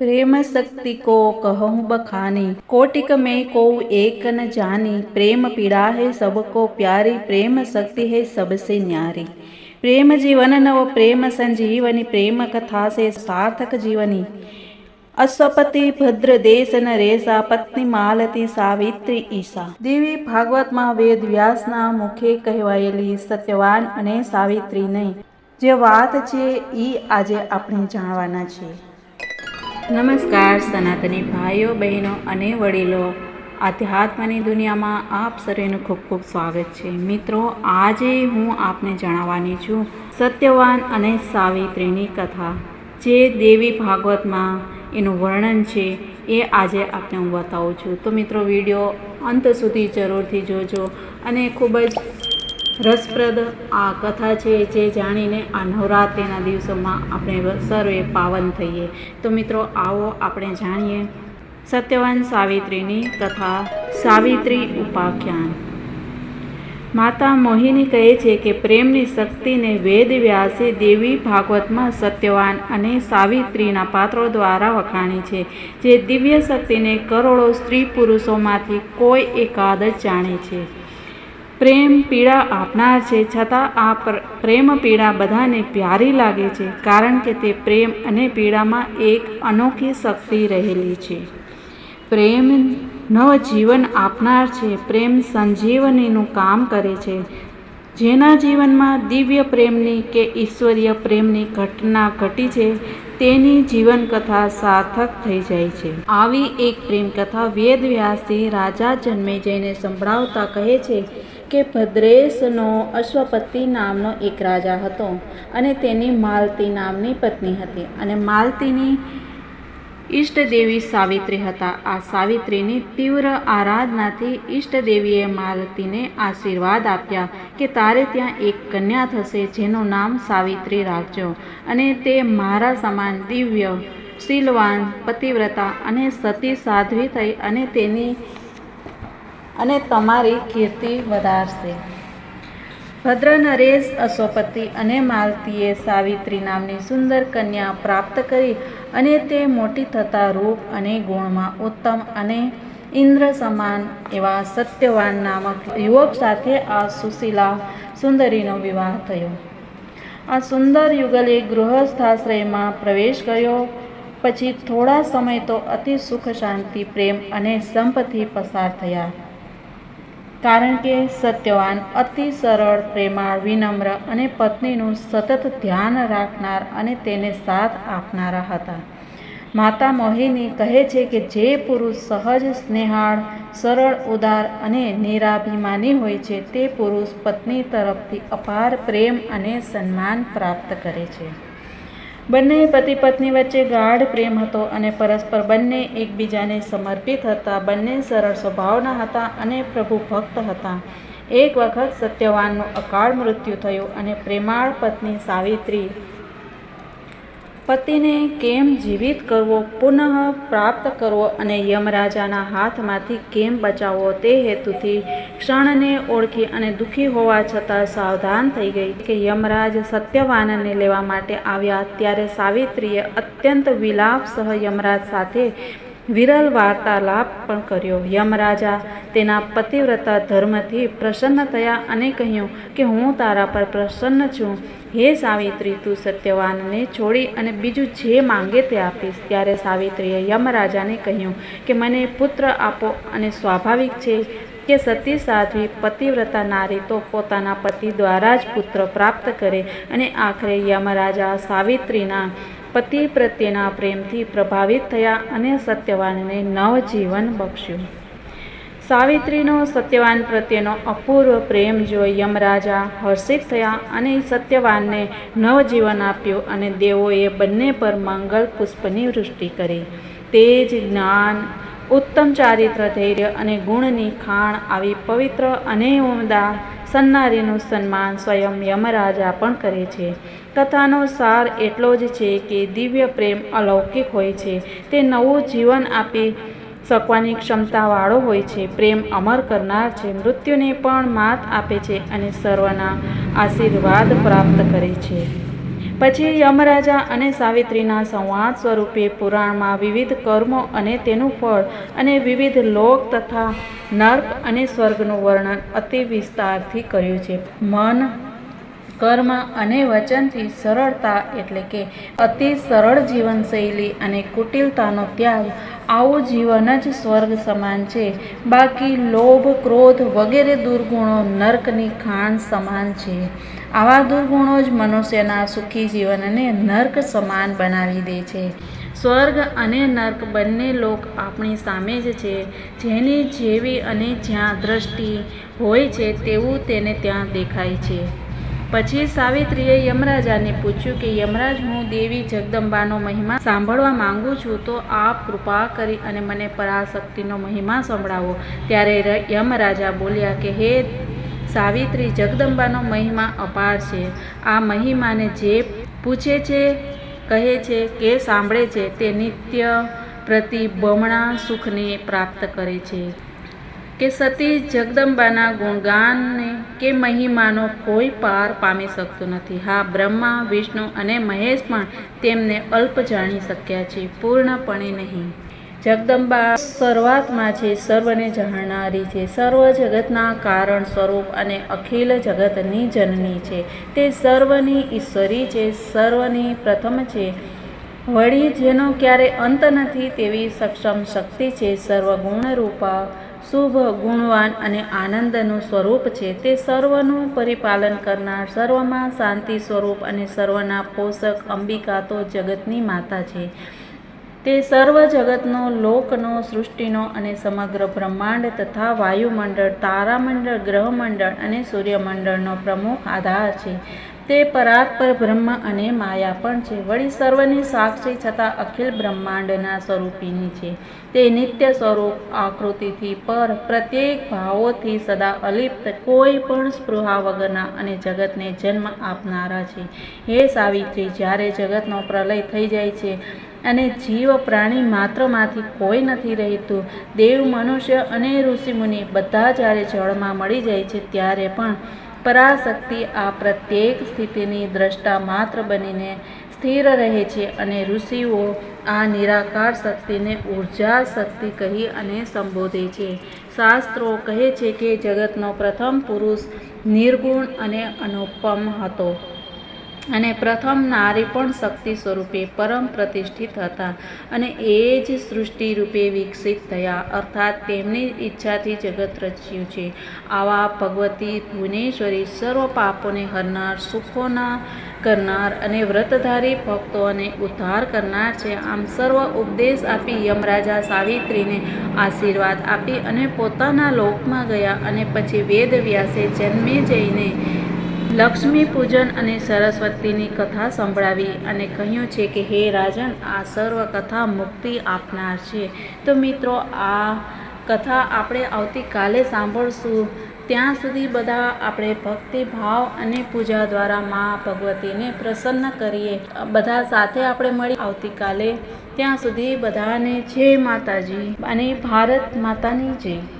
પ્રેમ શક્તિ કો કહું બખાની, કોટિક મે કો એક ન જાની, પ્રેમ પીડા હે સબકો પ્યારી પ્રેમ શક્તિ હે સબસે ન્યારી. પ્રેમ જીવન નવ પ્રેમ સંજીવની પ્રેમ કથા સે સાર્થક જીવની. અશ્વપતિ ભદ્ર દેશ ન રેસા પત્ની માલતી સાવિત્રી ઈશા. દેવી ભાગવતમાં વેદ વ્યાસના મુખે કહેવાયેલી સત્યવાન અને સાવિત્રી નહીં. જે વાત છે એ આજે આપણે જાણવાના છીએ. નમસ્કાર, સનાતની ભાઈઓ, બહેનો અને વડીલો. આધ્યાત્મની દુનિયામાં આપ સર્વેનું ખૂબ ખૂબ સ્વાગત છે. મિત્રો, આજે હું આપને જણાવવાની છું સત્યવાન અને સાવિત્રીની કથા. જે દેવી ભાગવતમાં એનું વર્ણન છે, એ આજે આપને હું બતાવું છું. તો મિત્રો, વીડિયો અંત સુધી જરૂરથી જોજો અને ખૂબ જ રસપ્રદ આ કથા છે જે જાણીને આ નવરાત્રિના દિવસોમાં આપણે સર્વે પાવન થઈએ. તો મિત્રો, આવો આપણે જાણીએ સત્યવાન સાવિત્રીની કથા સાવિત્રી ઉપાખ્યાન. માતા મોહિની કહે છે કે પ્રેમની શક્તિને વેદ વ્યાસે દેવી ભાગવતમાં સત્યવાન અને સાવિત્રીના પાત્રો દ્વારા વખાણી છે, જે દિવ્ય શક્તિને કરોડો સ્ત્રી પુરુષોમાંથી કોઈ એકાદ જાણે છે. પ્રેમ પીડા આપનાર છે, છતાં આ પ્રેમ પીડા બધાને પ્યારી લાગે છે, કારણ કે તે પ્રેમ અને પીડામાં એક અનોખી શક્તિ રહેલી છે. પ્રેમ નવ જીવન આપનાર છે, પ્રેમ સંજીવનીનું કામ કરે છે. જેના જીવનમાં દિવ્ય પ્રેમની કે ઈશ્વરીય પ્રેમની ઘટના ઘટી છે, તેની જીવનકથા સાર્થક થઈ જાય છે. આવી એક પ્રેમકથા વેદવ્યાસથી રાજા જન્મે જઈને સંભળાવતા કહે છે કે ભદ્રેશનો અશ્વપતિ નામનો એક રાજા હતો અને તેની માલતી નામની પત્ની હતી અને માલતીની ઈષ્ટદેવી સાવિત્રી હતા. આ સાવિત્રીની તીવ્ર આરાધનાથી ઈષ્ટદેવીએ માલતીને આશીર્વાદ આપ્યા કે તારે ત્યાં એક કન્યા થશે જેનું નામ સાવિત્રી રાખજો અને તે મારા સમાન દિવ્ય, શીલવાન, પતિવ્રતા અને સતી સાધ્વી થઈ અને તેની અને તમારી કીર્તિ વધારશે. ભદ્ર નરેશ અશ્વપતિ અને માલતીએ સાવિત્રી નામની સુંદર કન્યા પ્રાપ્ત કરી અને તે મોટી થતાં રૂપ અને ગુણમાં ઉત્તમ અને ઇન્દ્ર સમાન એવા સત્યવાન નામક યુવક સાથે આ સુશીલા સુંદરીનો વિવાહ થયો. આ સુંદર યુગલે ગૃહસ્થાશ્રયમાં પ્રવેશ કર્યો, પછી થોડા સમય તો અતિ સુખ શાંતિ, પ્રેમ અને સંપથી પસાર થયા. કારણ કે સત્યવાન, અતિ સરળ, પ્રેમાળ, વિનમ્ર અને પત્નીનું સતત ધ્યાન રાખનાર અને તેને સાથ આપનારા હતા. માતા મોહિની કહે છે કે જે પુરુષ સહજ, સ્નેહાળ, સરળ, ઉદાર અને નિરાભિમાની હોય છે, તે પુરુષ પત્ની તરફથી અપાર પ્રેમ અને સન્માન પ્રાપ્ત કરે છે. બંને પતિ પત્ની વચ્ચે ગાઢ પ્રેમ હતો અને પરસ્પર બંને એકબીજાને સમર્પિત હતા. બંને સરળ સ્વભાવના હતા અને પ્રભુ ભક્ત હતા. એક વખત સત્યવાનનું અકાળ મૃત્યુ થયું અને પ્રેમાળ પત્ની સાવિત્રી પતિને કેમ જીવિત કરવો, પુનઃ પ્રાપ્ત કરવો અને યમરાજાના હાથમાંથી કેમ બચાવવો તે હેતુથી ક્ષણને ઓળખી અને દુઃખી હોવા છતાં સાવધાન થઈ ગઈ કે યમરાજ સત્યવાનને લેવા માટે આવ્યા ત્યારે સાવિત્રીએ અત્યંત વિલાપ સહ યમરાજ સાથે વિરલ વાર્તાલાપ પણ કર્યો. યમરાજા તેના પતિવ્રતા ધર્મથી પ્રસન્ન થયા અને કહ્યું કે હું તારા પર પ્રસન્ન છું. હે સાવિત્રી, તું સત્યવાનને છોડી અને બીજું જે માંગે તે આપીશ. ત્યારે સાવિત્રીએ યમરાજાને કહ્યું કે મને પુત્ર આપો અને સ્વાભાવિક છે કે સતી સાધ્વી પતિવ્રતા નારી તો પોતાના પતિ દ્વારા જ પુત્ર પ્રાપ્ત કરે અને આખરે યમરાજા સાવિત્રીના પતિ પ્રત્યેના પ્રેમથી પ્રભાવિત થયા અને સત્યવાનને નવજીવન બક્ષ્યું. સાવિત્રીનો સત્યવાન પ્રત્યેનો અપૂર્વ પ્રેમ જોઈ યમરાજા હર્ષિત થયા અને સત્યવાનને નવજીવન આપ્યું અને દેવોએ બંને પર મંગલ પુષ્પની વૃષ્ટિ કરી. તેજ, જ્ઞાન, ઉત્તમ ચારિત્ર ધૈર્ય અને ગુણની ખાણ આવી પવિત્ર અને ઉમદા સન્નારીનું સન્માન સ્વયં યમરાજા પણ કરે છે. કથાનો સાર એટલો જ છે કે દિવ્ય પ્રેમ અલૌકિક હોય છે. તે નવું જીવન આપી શકવાની ક્ષમતાવાળો હોય છે. પ્રેમ અમર કરનાર છે. મૃત્યુને પણ માત આપે છે અને સર્વના આશીર્વાદ પ્રાપ્ત કરે છે. પછી યમરાજા અને સાવિત્રીના સંવાદ સ્વરૂપે પુરાણમાં વિવિધ કર્મો અને તેનું ફળ અને વિવિધ લોક તથા નર્ક અને સ્વર્ગનું વર્ણન અતિ વિસ્તારથી કર્યું છે. મન કર્મ અને વચનથી સરળતા એટલે કે અતિ સરળ જીવનશૈલી અને કુટિલતાનો ત્યાગ આવું જીવન જ સ્વર્ગ સમાન છે. બાકી લોભ, ક્રોધ વગેરે દુર્ગુણો નર્કની ખાણ સમાન છે. આવા દુર્ગુણો જ મનુષ્યના સુખી જીવનને નર્ક સમાન બનાવી દે છે. સ્વર્ગ અને નર્ક બંને લોક આપણી સામે જ છે. જેની જેવી અને જ્યાં દ્રષ્ટિ હોય છે, તેવું તેને ત્યાં દેખાય છે. પછી સાવિત્રીએ યમરાજાને પૂછ્યું કે, યમરાજ, હું દેવી જગદંબાનો મહિમા સાંભળવા માંગુ છું, તો આપ કૃપા કરી અને મને પરાશક્તિનો મહિમા સંભળાવો. ત્યારે યમરાજા બોલ્યા કે, હે સાવિત્રી, જગદંબાનો મહિમા અપાર છે. આ મહિમાને જે પૂછે છે, કહે છે કે સાંભળે છે, તે નિત્ય પ્રતિ બમણા સુખને પ્રાપ્ત કરે છે. કે સતી જગદંબાના ગુણગાનને કે મહિમાનો કોઈ પાર પામી શકતો નથી. હા, બ્રહ્મા, વિષ્ણુ અને મહેશ પણ તેમને અલ્પ જાણી શક્યા છે, પૂર્ણપણે નહીં. જગદંબા શરૂઆતમાં છે, સર્વને જાણનારી છે. સર્વ જગતના કારણ સ્વરૂપ અને અખિલ જગતની જનની છે. તે સર્વની ઈશ્વરી છે, સર્વની પ્રથમ છે. વળી જેનો ક્યારે અંત નથી તેવી સક્ષમ શક્તિ છે, સર્વગુણરૂપા શુભ, ગુણવાન અને આનંદનું સ્વરૂપ છે. તે સર્વનું પરિપાલન કરનાર, સર્વમાં શાંતિ સ્વરૂપ અને સર્વના પોષક અંબિકા તો જગતની માતા છે. તે સર્વ જગતનો, લોકનો, સૃષ્ટિનો અને સમગ્ર બ્રહ્માંડ તથા વાયુમંડળ, તારામંડળ, ગ્રહમંડળ અને સૂર્યમંડળનો પ્રમુખ આધાર છે. તે પરાત્પર બ્રહ્મ અને માયા પણ છે. વળી સર્વની સાક્ષી છતાં અખિલ બ્રહ્માંડના સ્વરૂપીની છે. તે નિત્ય સ્વરૂપ આકૃતિથી પર પ્રત્યેક ભાવોથી સદા અલિપ્ત, કોઈ પણ સ્પૃહા વગરના અને જગતને જન્મ આપનારા છે. હે સાવિત્રી, જ્યારે જગતનો પ્રલય થઈ જાય છે અને જીવ પ્રાણી માત્રમાંથી કોઈ નથી રહેતું, દેવ, મનુષ્ય અને ઋષિમુનિ બધા જ્યારે જળમાં મળી જાય છે, ત્યારે પણ પરાશક્તિ આ પ્રત્યેક સ્થિતિની દ્રષ્ટા માત્ર બનીને સ્થિર રહે છે અને ઋષિઓ આ નિરાકાર શક્તિને ઊર્જા શક્તિ કહી અને સંબોધે છે. શાસ્ત્રો કહે છે કે જગતનો પ્રથમ પુરુષ નિર્ગુણ અને અનુપમ હતો. અને પ્રથમ નારી પણ શક્તિ સ્વરૂપે પરમ પ્રતિષ્ઠિત હતા અને એ જ સૃષ્ટિ રૂપે વિકસિત થયા. અર્થાત તેમની ઈચ્છાથી જગત રચ્યું છે. આવા ભગવતી ભુવનેશ્વરી સર્વ પાપોને હરનાર, સુખોના કરનાર અને વ્રતધારી ભક્તોને ઉદ્ધાર કરનાર છે. આમ સર્વ ઉપદેશ આપી યમરાજા સાવિત્રીને આશીર્વાદ આપી અને પોતાના લોકમાં ગયા અને પછી વેદ વ્યાસે જન્મે જઈને લક્ષ્મી પૂજન અને સરસ્વતીની કથા સંભળાવી અને કહ્યું છે કે, હે રાજન, આ સર્વ કથા મુક્તિ આપનાર છે. તો મિત્રો, આ કથા આપણે આવતીકાલે સાંભળશું. ત્યાં સુધી બધા આપણે ભક્તિ, ભાવ અને પૂજા દ્વારા મા ભગવતીને પ્રસન્ન કરીએ. બધા સાથે આપણે મળી આવતીકાલે. ત્યાં સુધી બધાને જય માતાજી અને ભારત માતાની જય.